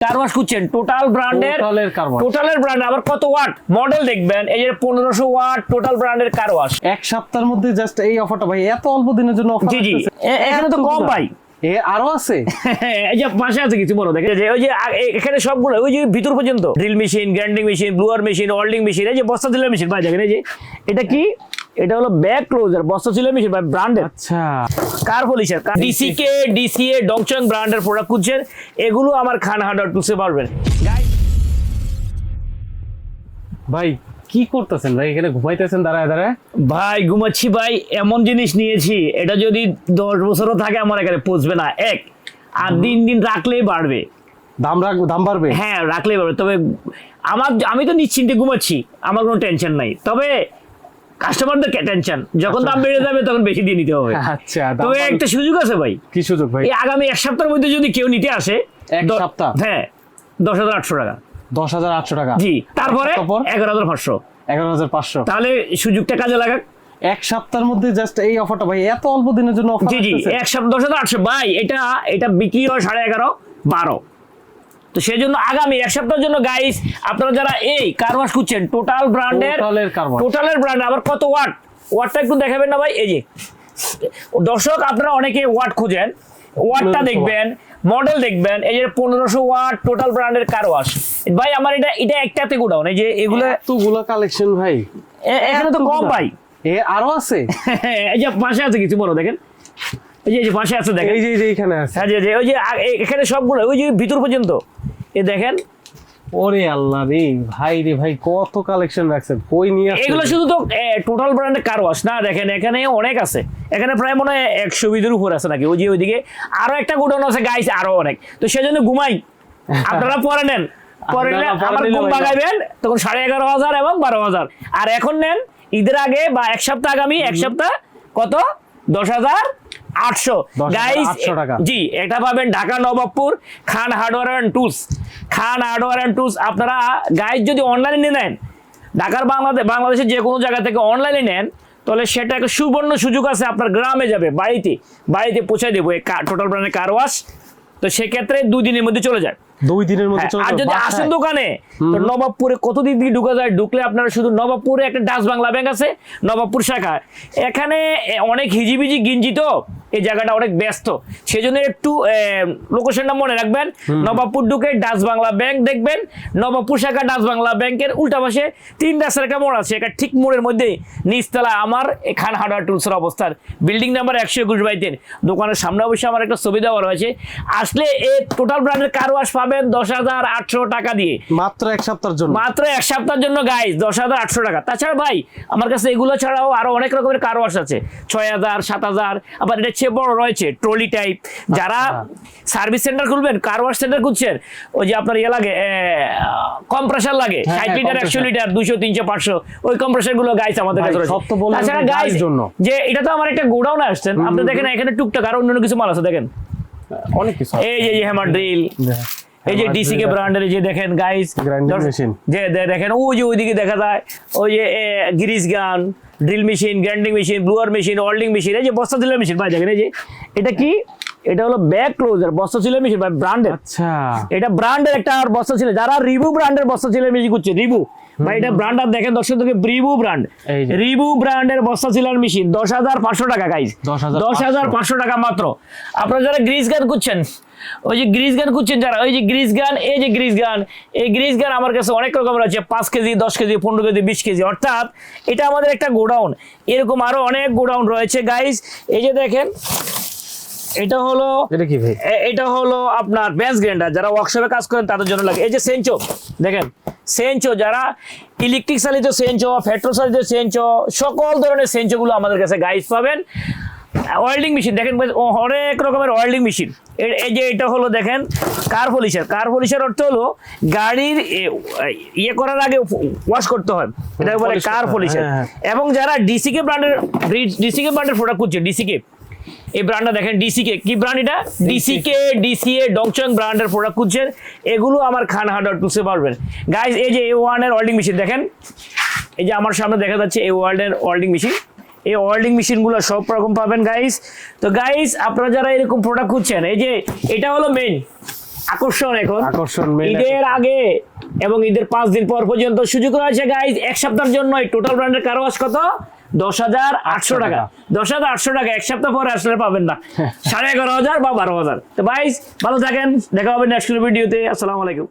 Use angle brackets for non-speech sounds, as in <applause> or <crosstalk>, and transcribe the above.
Car wash খুঁজছেন total ব্র্যান্ডের টোটালের brand আবার কত ওয়াট মডেল দেখবেন এই যে ওয়াট টোটাল ব্র্যান্ডের কার ওয়াশ এক সপ্তাহের মধ্যে জাস্ট এই অফারটা ভাই এত অল্প দিনের জন্য অফার জি জি। এখানে তো কম পাই এ আরও আছে? <laughs> এই যে পাশে আছে কিছু বড় দেখে। যে ওই যে এখানে সবগুলো ওই যে ভিতর পর্যন্ত। Drill machine grinding machine blower machine welding machine এই যে বস্তা চিলার মেশিন ভাই দেখেন এই যে। এটা কি? এটা হলো ব্যাক ক্লোজার বস্তা ছিল মেশিন ভাই ব্র্যান্ডের আচ্ছা। কার পলিশার ডিসিকে ডিসিএ ডংচং ব্র্যান্ডের প্রোডাক্ট খুঁজছেন। এগুলো আমার খান হার্ডওয়ার টুসে পারবেন। ভাই কি করতেছেন ভাই? এখানে ঘুমাইতেছেন দাঁড়ায় দাঁড়ায়? ভাই ঘুমাচ্ছি ভাই এমন জিনিস নিয়েছি। এটা যদি দশ বছরও থাকে আমার এখানে পচবে না। এক আর দিন দিন রাখলেই বাড়বে। দাম রাখ দাম বাড়বে? হ্যাঁ রাখলেই বাড়বে। তবে আমার আমি তো নিশ্চিন্তে ঘুমাচ্ছি। আমার কোনো টেনশন নাই। তবে কাস্টমারদের টেনশন যখন দাম বেড়ে যাবে তখন বেশি দিয়ে নিতে হবে। আচ্ছা তবে একটা সুযোগ আছে ভাই। কি সুযোগ ভাই? এই আগামী এক সপ্তাহের মধ্যে যদি কেউ নিতে আসে এক সপ্তাহ? হ্যাঁ দশ হাজার আটশো টাকা। দশ হাজার আটশো টাকা? জি তারপরে এগারো হাজার পাঁচশো। এগারো হাজার পাঁচশো? তাহলে সুযোগটা কাজে লাগাক। এক সপ্তাহের মধ্যে জাস্ট এই অফারটা ভাই এত অল্প দিনের জন্য অফার জি জি এক সপ্তাহ দশ হাজার আটশো। ভাই এটা এটা বিক্রি হয় সাড়ে এগারো বারো। তো সেই জন্য আগামী এক সপ্তাহের জন্য গাইস আপনারা যারা এই কার ওয়াশ খুঁজছেন টোটাল ব্র্যান্ডের টোটালের ব্র্যান্ড আবার কত ওয়াট ওয়াটটা একটু দেখাবেন না ভাই? এই যে দর্শক আপনারা অনেকে ওয়াট খুঁজেন। ওয়াটটা দেখবেন মডেল দেখবেন এই যে পনেরোশো ওয়াট টোটাল ব্র্যান্ডের কার ওয়াশ ভাই আমার এটা এটা একটাতে গোডাউন এই যে এগুলো এতগুলো কালেকশন ভাই। এখানে তো কম। পাই এ আরও আছে? <laughs> এই যে পাশে আছে কিছু বড় দেখেন। এই যে পাশে আছে দেখেন। এই যে এই যে এইখানে আছে। হ্যাঁ যে ওই যে এখানে সবগুলো ওই যে ভিতর পর্যন্ত। এ দেখেন। ওরে আল্লাহ রে ভাই রে ভাই কত কালেকশন রাখছেন কই নিয়ে আসছেন? এগুলো শুধু তো টোটাল ব্র্যান্ডের কার ওয়াশ না দেখেন এখানে অনেক আছে। এখানে প্রায় মনে হয় একশো বিধের উপর আছে নাকি ওই যে ওইদিকে। আরও একটা গোডাউন আছে গাইস আরও অনেক। তো সেজন্য ঘুমাই। <laughs> আপনারা পরে নেন। পরে নিলে আমার ঘুম বাগাইবেন তখন সাড়ে এগারো হাজার এবং বারো হাজার। আর এখন নেন ঈদের আগে বা এক সপ্তাহ আগামী এক সপ্তাহ কত? দশ হাজার আটশো। 10,800 গাইস জি এটা পাবেন Dhaka Nawabpur Khan hardware and tools. Khan hardware and tools আপনারা গাইজ যদি অনলাইনে নেন ঢাকার বাংলাদেশ বাংলাদেশের যে কোনো জায়গা থেকে অনলাইনে নেন তাহলে সেটা একটা সুবর্ণ সুযোগ আছে আপনার গ্রামে যাবে বাড়িতে। বাড়িতে পৌঁছায় দেবো এই টোটাল ব্র্যান্ডের কার ওয়াশ তো সেক্ষেত্রে দুই দিনের মধ্যে চলে যায়। দুই দিনের মধ্যে হ্যাঁ, চলে আর যদি আসেন দোকানে তো নবাবপুরে কতদিন দিকে ঢুকা যায়? ঢুকলে আপনারা শুধু নবাবপুরে একটা ডাচ বাংলা ব্যাংক আছে নবাবপুর শাখা। এখানে অনেক হিজিবিজি গিঞ্জি তো। এই জায়গাটা অনেক ব্যস্ত। সেজন্য একটু লোকেশনটা মনে রাখবেন। নবাবপুর ঢুকে ডাচ বাংলা ব্যাংক দেখবেন। নবাবপুর শাখা ডাচ বাংলা ব্যাংকের উল্টা পাশে তিন রাস্তার একটা মোড় আছে। একটা ঠিক মোড়ের মধ্যে নিচতলা আমার এখান হার্ডওয়ার টুলসের অবস্থান। বিল্ডিং নাম্বার একশো একুশ বাই তিন। দোকানের সামনে অবশ্যই আমার একটা ছবি দেওয়া রয়েছে। আসলে এই টোটাল ব্র্যান্ডের কার ওয়াশ পাবেন দশ হাজার আটশো টাকা দিয়ে। মাত্র এক সপ্তাহের জন্য। মাত্র এক সপ্তাহের জন্য গাইজ দশ হাজার আটশো টাকা। তাছাড়া ভাই আমার কাছে এগুলো ছাড়াও আরও অনেক রকমের কার ওয়াশ আছে। ছয় হাজার সাত হাজার আবার এটা চেয়ে বড় রয়েছে ট্রলি টাইপ। যারা সার্ভিস সেন্টার খুলবেন কার ওয়াশ সেন্টার খুঁজছেন ওই যে আপনার ইয়ে লাগে কম্প্রেসার লাগে হ্যাঁ, ষাট হ্যাঁ, লিটার একশো লিটার দুশো তিনশো পাঁচশো ওই কম্প্রেসারগুলো গাইস আমাদের কাছে রয়েছে। তাছাড়া গাইস জন্য। যে এটা তো আমার একটা গোডাউনে আসছেন আপনি দেখেন এখানে টুকটাক আরও অন্যান্য কিছু মাল আছে দেখেন। অনেক কিছু এই যে হ্যামার ড্রিল এই যে ডিসিকে ব্র্যান্ডের যে দেখেন গাইস Grinding machine। যে দেখেন ওই যে ওইদিকে দেখা যায় ওই যে grease gun drill machine grinding machine blower machine welding machine এই যে বস্তা সিলাই মেশিন ভাই দেখেন এই যে এটা কি? এটা হলো ব্যাক ক্লোজার বস্তা সিলাই মেশিন ভাই ব্র্যান্ডের আচ্ছা। এটা ব্র্যান্ডের একটা আর বস্তা ছিল যারা রিভু ব্র্যান্ডের বস্তা সিলাই মেশিন করছে রিবু। ভাই এটা ব্র্যান্ড আর দেখেন দর্শকদেরকে রিবু ব্র্যান্ড রিবু ব্র্যান্ডের বস্তা চিলার মেশিন দশ হাজার পাঁচশো টাকা গাইজ দশ হাজার পাঁচশো। টাকা মাত্র। আপনারা যারা গ্রিস গান করছেন ওই যে গ্রিস গান করছেন যারা ওই যে গ্রিস গান এই যে গ্রিস গান এই গ্রিস গান আমার কাছে অনেক রকমের আছে পাঁচ কেজি দশ কেজি পনেরো কেজি বিশ কেজি। অর্থাৎ এটা আমাদের একটা গোডাউন। এরকম আরও অনেক গোডাউন রয়েছে গাইজ এই যে দেখেন এটা হলো এটা কি ভাই? এটা হলো আপনার ব্যাস গ্রাইন্ডার যারা ওয়ার্কশপে কাজ করেন তাদের জন্য লাগে। এই যে সেঞ্চো দেখেন সেঞ্চো যারা ইলেকট্রিক চালিত সেঞ্চো পেট্রোল চালিত সেঞ্চো সকল ধরনের সেঞ্চোগুলো আমাদের কাছে গাইস পাবেন। ওয়েল্ডিং মেশিন দেখেন অনেক রকমের ওয়েল্ডিং মেশিন এই যে এটা হলো দেখেন কার পলিশার কার পলিশার অর্থ হলো গাড়ির ইয়ে করার আগে ওয়াশ করতে হয়। এটাকে বলে কার করতে পলিশার হ্যাঁ, এবং যারা ডিসিকে ব্র্যান্ডের ডিসিকে ব্র্যান্ডের প্রোডাক্ট করছে ডিসিকে এই ব্র্যান্ডটা দেখেন ডিসিকে কি ব্র্যান্ড এটা? ডিসিকে ডিসিএ ডংচং ব্র্যান্ডের প্রোডাক্ট খুঁজছেন। এগুলো আমার খান হার্ডওয়ার টুলসে পারবেন। গাইজ এই যে এ ওয়ানের ওয়েল্ডিং মেশিন দেখেন। এই যে আমার সামনে দেখা যাচ্ছে এই ওয়ার্ল্ডের ওয়েল্ডিং মেশিন এই ওয়েল্ডিং মেশিনগুলো সব রকম পাবেন গাইস তো গাইস আপনারা যারা এরকম প্রোডাক্ট খুঁজছেন এই যে এটা হলো মেইন আকর্ষণ এখন। আকর্ষণ ঈদের আগে এবং ঈদের পাঁচ দিন পর পর্যন্ত সুযোগ রয়েছে গাইজ এক সপ্তাহের জন্য এই টোটাল ব্র্যান্ডের কারও কত? দশ হাজার আটশো টাকা। দশ হাজার আটশো টাকা এক সপ্তাহ পরে আসলে পাবেন না। সাড়ে এগারো হাজার বা বারো হাজার। তো ভাইস ভালো থাকেন। দেখা হবে নেক্সট ভিডিওতে আসসালামু আলাইকুম।